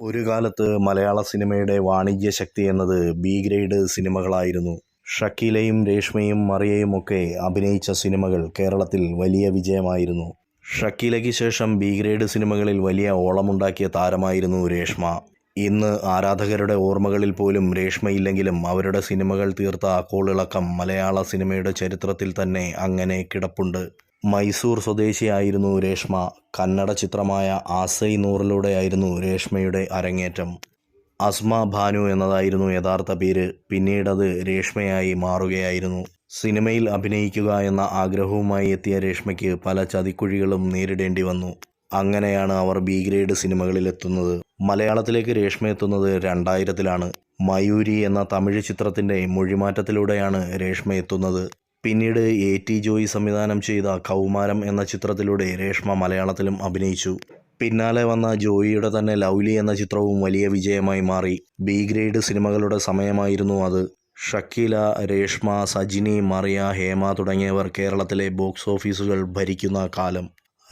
ഒരു കാലത്ത് മലയാള സിനിമയുടെ വാണിജ്യ ശക്തി എന്നത് ബി ഗ്രേഡ് സിനിമകളായിരുന്നു. ഷക്കീലയും രേഷ്മയും മറിയയും ഒക്കെ അഭിനയിച്ച സിനിമകൾ കേരളത്തിൽ വലിയ വിജയമായിരുന്നു. ഷക്കീലയ്ക്ക് ശേഷം ബി ഗ്രേഡ് സിനിമകളിൽ വലിയ ഓളമുണ്ടാക്കിയ താരമായിരുന്നു രേഷ്മ. ഇന്ന് ആരാധകരുടെ ഓർമ്മകളിൽ പോലും രേഷ്മയില്ലെങ്കിലും അവരുടെ സിനിമകൾ തീർത്ത കോളിളക്കം മലയാള സിനിമയുടെ ചരിത്രത്തിൽ തന്നെ അങ്ങനെ കിടപ്പുണ്ട്. മൈസൂർ സ്വദേശിയായിരുന്നു രേഷ്മ. കന്നഡ ചിത്രമായ ആസൈ നൂറിലൂടെയായിരുന്നു രേഷ്മയുടെ അരങ്ങേറ്റം. അസ്മ ഭാനു എന്നതായിരുന്നു യഥാർത്ഥ പേര്. പിന്നീടത് രേഷ്മയായി മാറുകയായിരുന്നു. സിനിമയിൽ അഭിനയിക്കുക എന്ന ആഗ്രഹവുമായി എത്തിയ രേഷ്മയ്ക്ക് പല ചതിക്കുഴികളും നേരിടേണ്ടി വന്നു. അങ്ങനെയാണ് അവർ ബി ഗ്രേഡ് സിനിമകളിലെത്തുന്നത് മലയാളത്തിലേക്ക് രേഷ്മ എത്തുന്നത് രണ്ടായിരത്തിലാണ്. മയൂരി എന്ന തമിഴ് ചിത്രത്തിന്റെ മൊഴിമാറ്റത്തിലൂടെയാണ് രേഷ്മ എത്തുന്നത്. പിന്നീട് എ ടി ജോയി സംവിധാനം ചെയ്ത കൗമാരം എന്ന ചിത്രത്തിലൂടെ രേഷ്മ മലയാളത്തിലും അഭിനയിച്ചു. പിന്നാലെ വന്ന ജോയിയുടെ തന്നെ ലൗലി എന്ന ചിത്രവും വലിയ വിജയമായി മാറി. ബി ഗ്രേഡ് സിനിമകളുടെ സമയമായിരുന്നു അത്. ഷക്കീല രേഷ്മ സജിനി മറിയ ഹേമ തുടങ്ങിയവർ കേരളത്തിലെ ബോക്സ് ഓഫീസുകൾ ഭരിക്കുന്ന കാലം.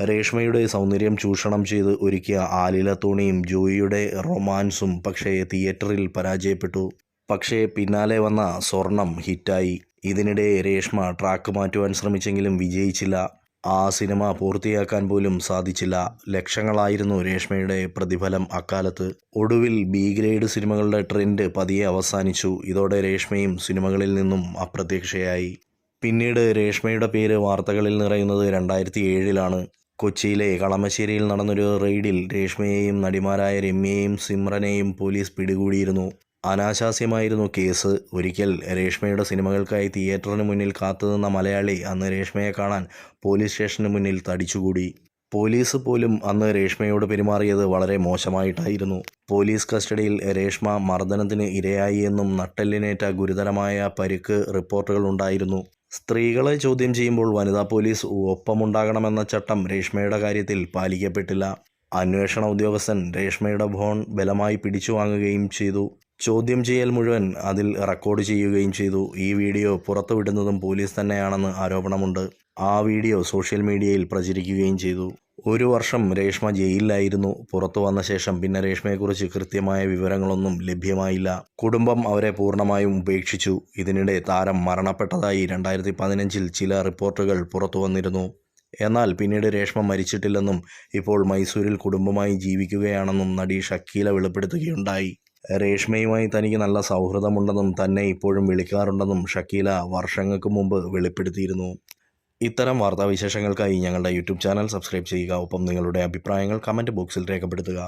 രേഷ്മയുടെ സൗന്ദര്യം ചൂഷണം ചെയ്ത് ഒരുക്കിയ ആലില തോണിയും ജോയിയുടെ റൊമാൻസും പക്ഷേ തിയേറ്ററിൽ പരാജയപ്പെട്ടു. പക്ഷേ പിന്നാലെ വന്ന സ്വർണം ഹിറ്റായി. ഇതിനിടെ രേഷ്മ ട്രാക്ക് മാറ്റുവാൻ ശ്രമിച്ചെങ്കിലും വിജയിച്ചില്ല. ആ സിനിമ പൂർത്തിയാക്കാൻ പോലും സാധിച്ചില്ല. ലക്ഷങ്ങളായിരുന്നു രേഷ്മയുടെ പ്രതിഫലം അക്കാലത്ത്. ഒടുവിൽ ബി ഗ്രേഡ് സിനിമകളുടെ ട്രെൻഡ് പതിയെ അവസാനിച്ചു. ഇതോടെ രേഷ്മയും സിനിമകളിൽ നിന്നും അപ്രത്യക്ഷയായി. പിന്നീട് രേഷ്മയുടെ പേര് വാർത്തകളിൽ നിറയുന്നത് രണ്ടായിരത്തി ഏഴിലാണ് കൊച്ചിയിലെ കളമശ്ശേരിയിൽ നടന്നൊരു റെയ്ഡിൽ രേഷ്മയെയും നടിമാരായ രമ്യയെയും സിമ്രനെയും പോലീസ് പിടികൂടിയിരുന്നു. അനാശാസ്യമായിരുന്നു കേസ്. ഒരിക്കൽ രേഷ്മയുടെ സിനിമകൾക്കായി തിയേറ്ററിന് മുന്നിൽ കാത്തുനിന്ന മലയാളി അന്ന് രേഷ്മയെ കാണാൻ പോലീസ് സ്റ്റേഷന് മുന്നിൽ തടിച്ചുകൂടി. പോലീസ് പോലും അന്ന് രേഷ്മയോട് പെരുമാറിയത് വളരെ മോശമായിട്ടായിരുന്നു. പോലീസ് കസ്റ്റഡിയിൽ രേഷ്മ മർദ്ദനത്തിന് ഇരയായി എന്നും നട്ടെല്ലിനേറ്റ ഗുരുതരമായ പരുക്ക് റിപ്പോർട്ടുകൾ ഉണ്ടായിരുന്നു. സ്ത്രീകളെ ചോദ്യം ചെയ്യുമ്പോൾ വനിതാ പോലീസ് ഒപ്പമുണ്ടാകണമെന്ന ചട്ടം രേഷ്മയുടെ കാര്യത്തിൽ പാലിക്കപ്പെട്ടില്ല. അന്വേഷണ ഉദ്യോഗസ്ഥൻ രേഷ്മയുടെ ഫോൺ ബലമായി പിടിച്ചു വാങ്ങുകയും ചെയ്തു. ചോദ്യം ചെയ്യൽ മുഴുവൻ അതിൽ റെക്കോർഡ് ചെയ്യുകയും ചെയ്തു. ഈ വീഡിയോ പുറത്തുവിടുന്നതും പോലീസ് തന്നെയാണെന്ന് ആരോപണമുണ്ട്. ആ വീഡിയോ സോഷ്യൽ മീഡിയയിൽ പ്രചരിക്കുകയും ചെയ്തു. ഒരു വർഷം രേഷ്മ ജയിലിലായിരുന്നു. പുറത്തു വന്ന ശേഷം പിന്നെ രേഷ്മയെക്കുറിച്ച് കൃത്യമായ വിവരങ്ങളൊന്നും ലഭ്യമായില്ല. കുടുംബം അവരെ പൂർണമായും ഉപേക്ഷിച്ചു. ഇതിനിടെ താരം മരണപ്പെട്ടതായി രണ്ടായിരത്തി പതിനഞ്ചിൽ ചില റിപ്പോർട്ടുകൾ പുറത്തു വന്നിരുന്നു. എന്നാൽ പിന്നീട് രേഷ്മ മരിച്ചിട്ടില്ലെന്നും ഇപ്പോൾ മൈസൂരിൽ കുടുംബമായി ജീവിക്കുകയാണെന്നും നടി ഷക്കീല വെളിപ്പെടുത്തുകയുണ്ടായി. രേഷ്മയുമായി തനിക്ക് നല്ല സൗഹൃദമുണ്ടെന്നും തന്നെ ഇപ്പോഴും വിളിക്കാറുണ്ടെന്നും ഷക്കീല വർഷങ്ങൾക്ക് മുമ്പ് വെളിപ്പെടുത്തിയിരുന്നു. ഇത്തരം വാർത്താവിശേഷങ്ങൾക്കായി ഞങ്ങളുടെ യൂട്യൂബ് ചാനൽ സബ്സ്ക്രൈബ് ചെയ്യുക. ഒപ്പം നിങ്ങളുടെ അഭിപ്രായങ്ങൾ കമന്റ് ബോക്സിൽ രേഖപ്പെടുത്തുക.